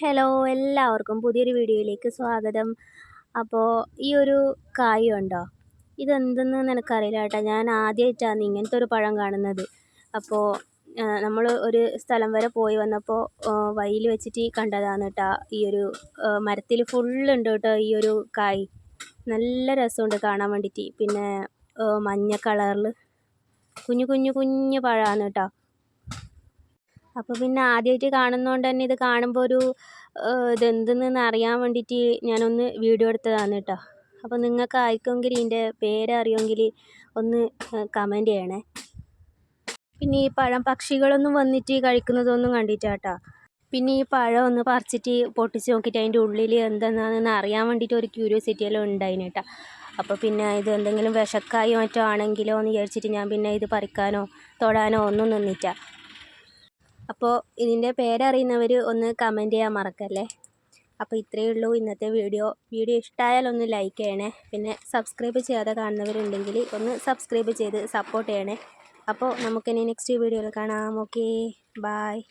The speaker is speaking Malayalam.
ഹലോ എല്ലാവർക്കും പുതിയൊരു വീഡിയോയിലേക്ക് സ്വാഗതം. അപ്പോൾ ഈ ഒരു കായുണ്ടോ ഇതെന്തെന്ന് നിനക്കറിയില്ല കേട്ടോ. ഞാൻ ആദ്യമായിട്ടാണ് ഇങ്ങനത്തെ ഒരു പഴം കാണുന്നത്. അപ്പോൾ നമ്മൾ ഒരു സ്ഥലം വരെ പോയി വന്നപ്പോൾ വഴിയിൽ വെച്ചിട്ട് കണ്ടതാണ് കേട്ടോ ഈ ഒരു മരത്തിൽ ഫുള്ളുണ്ട് കേട്ടോ ഈ ഒരു കായ്. നല്ല രസമുണ്ട് കാണാൻ വേണ്ടിയിട്ട്. പിന്നെ മഞ്ഞ കളറിൽ കുഞ്ഞു കുഞ്ഞു കുഞ്ഞു പഴമാണ് കേട്ടോ. അപ്പോൾ പിന്നെ ആദ്യമായിട്ട് കാണുന്നതുകൊണ്ട് തന്നെ ഇത് കാണുമ്പോൾ ഒരു ഇതെന്തെന്ന് അറിയാൻ വേണ്ടിയിട്ട് ഞാനൊന്ന് വീഡിയോ എടുത്തതാണ് കേട്ടോ. അപ്പോൾ നിങ്ങൾക്ക് ഇതിന്റെ ഇതിന്റെ പേരറിയുമെങ്കിൽ ഒന്ന് കമന്റ് ചെയ്യണേ. പിന്നെ ഈ പഴം പക്ഷികളൊന്നും വന്നിട്ട് കഴിക്കുന്നതൊന്നും കണ്ടിട്ടാട്ടോ പിന്നെ ഈ പഴം ഒന്ന് പറിച്ചിട്ട് പൊട്ടിച്ച് നോക്കിയിട്ട് അതിന്റെ ഉള്ളിൽ എന്താണെന്ന് അറിയാൻ വേണ്ടിയിട്ട് ഒരു ക്യൂരിയോസിറ്റി എല്ലാം ഉണ്ടായിന് കേട്ടോ. അപ്പോൾ പിന്നെ ഇത് എന്തെങ്കിലും വിഷക്കായോ മറ്റോ ആണെങ്കിലോ എന്ന് വിചാരിച്ചിട്ട് ഞാൻ പിന്നെ ഇത് പറിക്കാനോ തൊടാനോ ഒന്നും നിന്നിട്ട. അപ്പോൾ ഇതിന്റെ പേരറിയുന്നവർ ഒന്ന് കമന്റ് ചെയ്യാൻ മറക്കല്ലേ? അപ്പോൾ ഇത്രയേ ഉള്ളൂ ഇന്നത്തെ വീഡിയോ. വീഡിയോ ഇഷ്ടമായാൽ ഒന്ന് ലൈക്ക് ചെയ്യണേ. പിന്നെ സബ്സ്ക്രൈബ് ചെയ്യാതെ കാണുന്നവരുണ്ടെങ്കിൽ ഒന്ന് സബ്സ്ക്രൈബ് ചെയ്ത് സപ്പോർട്ട് ചെയ്യണേ. അപ്പോൾ നമുക്കിനി നെക്സ്റ്റ് വീഡിയോയിൽ കാണാം. Okay bye